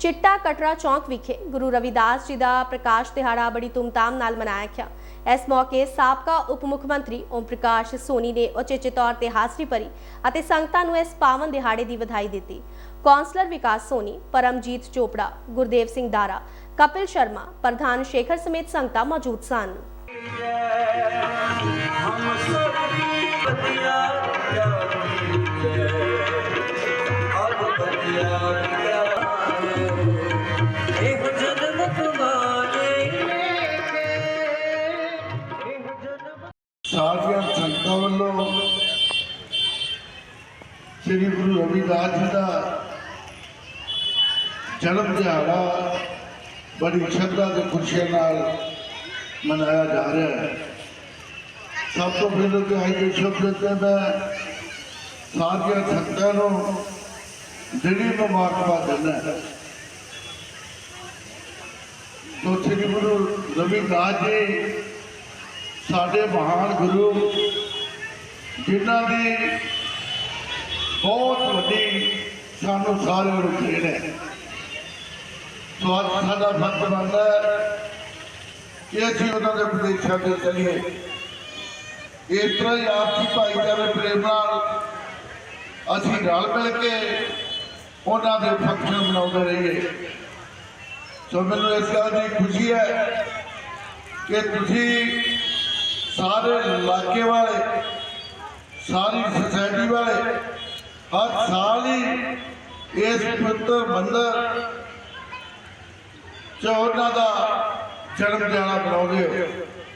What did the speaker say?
ਚਿੱਟਾ ਕਟਰਾ ਚੌਂਕ ਵਿਖੇ ਗੁਰੂ ਰਵਿਦਾਸ ਜੀ ਦਾ ਪ੍ਰਕਾਸ਼ ਦਿਹਾੜਾ ਬੜੀ ਧੂਮਧਾਮ ਨਾਲ ਮਨਾਇਆ ਗਿਆ। ਇਸ ਮੌਕੇ ਸਾਬਕਾ ਉਪ ਮੁੱਖ ਮੰਤਰੀ ਓਮ ਪ੍ਰਕਾਸ਼ ਸੋਨੀ ਨੇ ਉਚੇਚੇ ਤੌਰ ਤੇ ਹਾਜ਼ਰੀ ਭਰੀ ਅਤੇ ਸੰਗਤਾਂ ਨੂੰ ਇਸ ਪਾਵਨ ਦਿਹਾੜੇ ਦੀ ਵਧਾਈ ਦਿੱਤੀ। ਕੌਂਸਲਰ ਵਿਕਾਸ ਸੋਨੀ, ਪਰਮਜੀਤ ਚੋਪੜਾ, ਗੁਰਦੇਵ ਸਿੰਘ ਦਾਰਾ, ਕਪਿਲ ਸ਼ਰਮਾ, ਪ੍ਰਧਾਨ ਸ਼ੇਖਰ ਸਮੇਤ ਸੰਗਤਾਂ ਮੌਜੂਦ ਸਨ। ਸਾਰੀਆਂ ਸੰਗਤਾਂ ਵੱਲੋਂ ਸ੍ਰੀ ਗੁਰੂ ਰਵਿਦਾਸ ਜੀ ਦਾ ਜਨਮ ਦਿਹਾੜਾ ਬੜੀ ਸ਼ਰਧਾ ਤੇ ਖੁਸ਼ੀਆਂ ਨਾਲ ਮਨਾਇਆ ਜਾ ਰਿਹਾ ਹੈ ਸਭ ਤੋਂ ਪਹਿਲਾਂ ਤੇ ਆਈ ਦੇ ਸ਼ਬਦ ਤੇ ਮੈਂ ਸਾਰੀਆਂ ਸੰਗਤਾਂ ਨੂੰ ਜਿਹੜੀ ਮੁਬਾਰਕਬਾਦ ਦਿੰਦਾ ਹਾਂ। ਸ੍ਰੀ ਗੁਰੂ ਰਵਿਦਾਸ ਜੀ ਸਾਡੇ ਮਹਾਨ ਗੁਰੂ, ਜਿਨ੍ਹਾਂ ਦੀ ਬਹੁਤ ਵੱਡੀ ਸਾਨੂੰ ਸਾਰਿਆਂ ਨੂੰ ਖੇਡ ਹੈ। ਸੋ ਅੱਜ ਸਾਡਾ ਫਰਜ਼ ਬਣਦਾ ਹੈ ਕਿ ਅਸੀਂ ਉਹਨਾਂ ਦੇ ਉਪਦੇਸ਼ਾਂ ਤੇ ਚੱਲੀਏ। ਇਸ ਤਰ੍ਹਾਂ ਹੀ ਆਪਸੀ ਭਾਈਚਾਰੇ ਪ੍ਰੇਮ ਨਾਲ ਅਸੀਂ ਰਲ ਮਿਲ ਕੇ ਉਹਨਾਂ ਦੇ ਫੰਕਸ਼ਨ ਮਨਾਉਂਦੇ ਰਹੀਏ। ਸੋ ਮੈਨੂੰ ਇਸ ਗੱਲ ਦੀ ਖੁਸ਼ੀ ਹੈ ਕਿ ਤੁਸੀਂ ਸਾਰੇ ਇਲਾਕੇ ਵਾਲੇ, ਸਾਰੀ ਸੋਸਾਇਟੀ ਵਾਲੇ, ਹਰ ਸਾਲ ਹੀ ਇਸ ਪਵਿੱਤਰ ਮੰਦਰ ਚ ਉਹਨਾਂ ਦਾ ਜਨਮ ਦਿਹਾੜਾ ਮਨਾਉਂਦੇ ਹੋ।